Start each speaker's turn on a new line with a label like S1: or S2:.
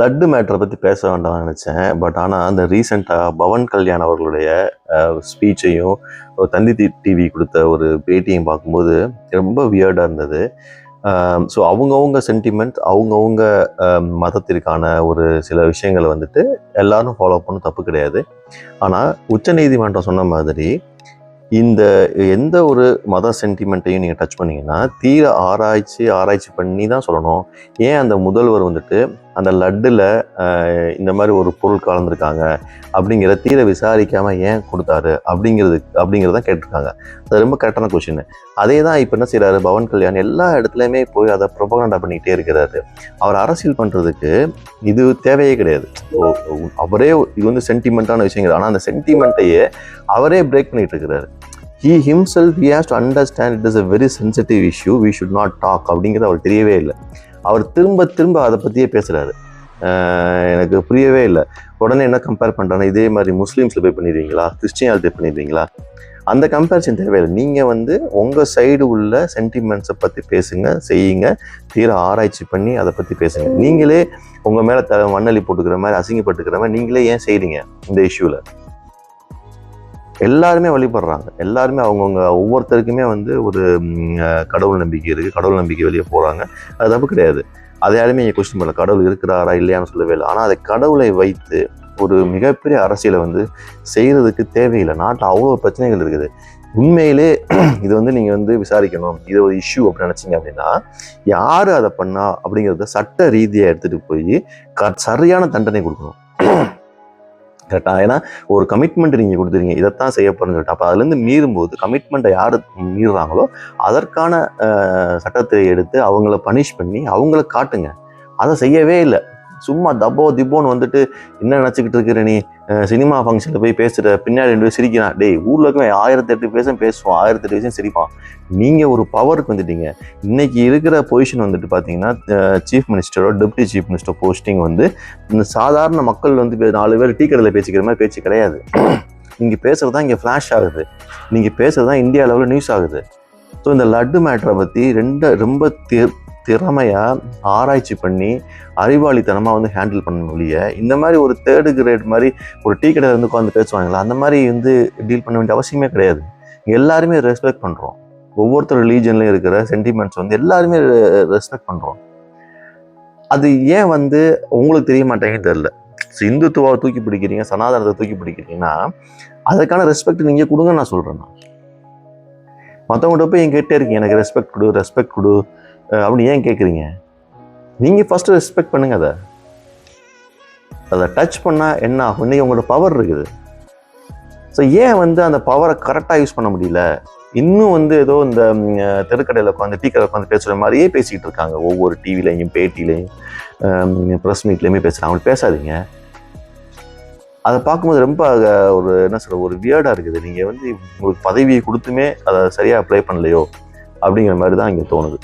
S1: லட்டு மேட்டரை பற்றி பேச வேண்டாம்னு நினச்சேன். பட் ஆனால் அந்த ரீசெண்டாக பவன் கல்யாண் அவர்களுடைய ஸ்பீச்சையும் தந்தி டிவி கொடுத்த ஒரு பேட்டியும் பார்க்கும்போது ரொம்ப வியர்டாக இருந்தது. ஸோ அவங்கவுங்க சென்டிமெண்ட் அவங்கவுங்க மதத்திற்கான ஒரு சில விஷயங்களை வந்துட்டு எல்லாரும் ஃபாலோ பண்ண தப்பு கிடையாது. ஆனால் உச்சநீதிமன்றம் சொன்ன மாதிரி இந்த எந்த ஒரு மத சென்டிமெண்ட்டையும் நீங்கள் டச் பண்ணிங்கன்னா தீர ஆராய்ச்சி ஆராய்ச்சி பண்ணி தான் சொல்லணும். ஏன் அந்த முதல்வர் வந்துட்டு அந்த லட்டில் இந்த மாதிரி ஒரு பொருள் கலந்துருக்காங்க. அப்படிங்கிற தீர விசாரிக்காமல் ஏன் கொடுத்தாரு? அப்படிங்கிறது அப்படிங்கிறத கேட்டிருக்காங்க. அது ரொம்ப கரெக்டான கொஷின் அதே தான் இப்போ என்ன செய்கிறாரு பவன் கல்யாண் எல்லா இடத்துலையுமே போய் அதை ப்ரொபகண்டா பண்ணிக்கிட்டே இருக்கிறாரு. அவர் அரசியல் பண்ணுறதுக்கு இது தேவையே கிடையாது. ஓ, அவரே இது வந்து சென்டிமெண்ட்டான விஷயங்கள். ஆனால் அந்த சென்டிமெண்ட்டையே அவரே பிரேக் பண்ணிகிட்டு இருக்கிறாரு. He himself he has to understand it is a very sensitive issue we should not talk அப்படிங்கிறது அவர் தெரியவே இல்லை. அவர் திரும்ப திரும்ப அதை பற்றியே பேசுகிறாரு எனக்கு புரியவே இல்லை. உடனே என்ன கம்பேர் பண்ணுறாங்கன்னா இதே மாதிரி முஸ்லீம்ஸில் போய் பண்ணிடுவீங்களா கிறிஸ்டியானிட்டி பண்ணிடுவீங்களா அந்த கம்பேரிசன் தேவையில்லை. நீங்கள் வந்து உங்கள் சைடு உள்ள சென்டிமெண்ட்ஸை பற்றி பேசுங்க செய்யுங்க. தீர ஆராய்ச்சி பண்ணி அதை பற்றி பேசுங்க. நீங்களே உங்கள் மேலே த மண்ணலி போட்டுக்கிற மாதிரி அசிங்கப்பட்டுக்கிற மாதிரி நீங்களே ஏன் செய்கிறீங்க இந்த இஷ்யூவில் எல்லாருமே வழிபடுறாங்க. எல்லாருமே அவங்கவுங்க ஒவ்வொருத்தருக்குமே வந்து ஒரு கடவுள் நம்பிக்கை இருக்குது கடவுள் நம்பிக்கை வெளியே போகிறாங்க அது தப்பு கிடையாது. அதை யாருமே இங்கே கொஸ்டின் பண்ணல. கடவுள் இருக்கிறாரா இல்லையான்னு சொல்லவே இல்லை. ஆனால் அதை கடவுளை வைத்து ஒரு மிகப்பெரிய அரசியலை வந்து செய்கிறதுக்கு தேவையில்லை. நாட்டில் அவ்வளோ பிரச்சனைகள் இருக்குது. உண்மையிலே இது வந்து நீங்கள் வந்து விசாரிக்கணும். இது ஒரு இஷ்யூ அப்படின்னு நினச்சிங்க அப்படின்னா யார் அதை பண்ணா அப்படிங்கிறத சட்ட ரீதியாக எடுத்துகிட்டு போய் க சரியான தண்டனை கொடுக்கணும். கரெக்டாக ஏன்னா ஒரு கமிட்மெண்ட் நீங்கள் கொடுத்துருங்க இதைத்தான் செய்ய போகிறேன்னு சொல்லிட்டு. அப்போ அதுலேருந்து மீறும்போது கமிட்மெண்ட்டை யார் மீறுறாங்களோ அதற்கான சட்டத்தை எடுத்து அவங்கள பனிஷ் பண்ணி அவங்கள காட்டுங்க. அதை செய்யவே இல்லை. சும்மா தப்போ திப்போன்னு வந்துட்டு என்ன நினச்சிக்கிட்டு இருக்கிற நீ சினிமா ஃபங்க்ஷனில் போய் பேசுகிற பின்னாடி ரெண்டு பேர் சிரிக்கிறான். டேய் ஊரில் இருக்கவன் ஆயிரத்தி எட்டு பேசும் பேசுவான். ஆயிரத்தி எட்டு விஷயம் சிரிப்பான். நீங்கள் ஒரு பவருக்கு வந்துட்டீங்க. இன்னைக்கு இருக்கிற பொசிஷன் வந்துட்டு பார்த்தீங்கன்னா சீஃப் மினிஸ்டரோ டெப்டி சீஃப் மினிஸ்டர் போஸ்டிங் வந்து இந்த சாதாரண மக்கள் வந்து நாலு பேர் டீ கடையில் பேசிக்கிற மாதிரி பேச்சு கிடையாது. நீங்கள் பேசுகிறது தான் இங்கே ஃப்ளாஷ் ஆகுது. நீங்கள் பேசுகிறது தான் இந்தியா லெவலில் நியூஸ் ஆகுது. ஸோ இந்த லட்டு மேட்டரை பற்றி ரெண்டு ரொம்ப தி திறமையாக ஆராய்ச்சி பண்ணி அறிவாளித்தனமாக வந்து ஹேண்டில் பண்ண முடிய இந்த மாதிரி ஒரு தேர்டு கிரேட் மாதிரி ஒரு டீ கடையில் வந்து உட்காந்து பேசுவாங்களா? அந்த மாதிரி வந்து டீல் பண்ண வேண்டிய அவசியமே கிடையாது. எல்லாருமே ரெஸ்பெக்ட் பண்ணுறோம் ஒவ்வொருத்தர் ரிலீஜன்லையும் இருக்கிற சென்டிமெண்ட்ஸ் வந்து எல்லாருமே ரெஸ்பெக்ட் பண்ணுறோம் அது ஏன் வந்து உங்களுக்கு தெரிய மாட்டேங்குன்னு தெரில இந்துத்துவாவை தூக்கி பிடிக்கிறீங்க சனாதனத்தை தூக்கி பிடிக்கிறீங்கன்னா அதுக்கான ரெஸ்பெக்ட் நீங்கள் கொடுங்க நான் சொல்கிறேன் நான். மற்றவங்கள்ட்ட போய் என் கேட்டே இருக்கீங்க எனக்கு ரெஸ்பெக்ட் கொடு ரெஸ்பெக்ட் கொடு அப்படின்னு ஏன் கேட்குறீங்க நீங்கள் ஃபஸ்ட்டு ரெஸ்பெக்ட் பண்ணுங்கள் அதை. அதை டச் பண்ணால் என்ன ஆகும்? இன்றைக்கி உங்களோட பவர் இருக்குது. ஸோ ஏன் வந்து அந்த பவரை கரெக்டாக யூஸ் பண்ண முடியல? இன்னும் வந்து ஏதோ இந்த தெருக்கடையில் உட்காந்து டீ கடை உட்காந்து பேசுகிற மாதிரியே பேசிகிட்டு இருக்காங்க. ஒவ்வொரு டிவிலையும் பேட்டிலையும் ப்ரெஸ் மீட்லேயுமே பேசுகிறாங்க அவங்க பேசாதீங்க. அதை பார்க்கும்போது ரொம்ப ஒரு என்ன சொல்ற ஒரு வியர்டாக இருக்குது. நீங்கள் வந்து உங்களுக்கு பதவியை கொடுத்துமே அதை சரியாக அப்ளை பண்ணலையோ? அப்படிங்கிற மாதிரி தான் இங்கே தோணுது.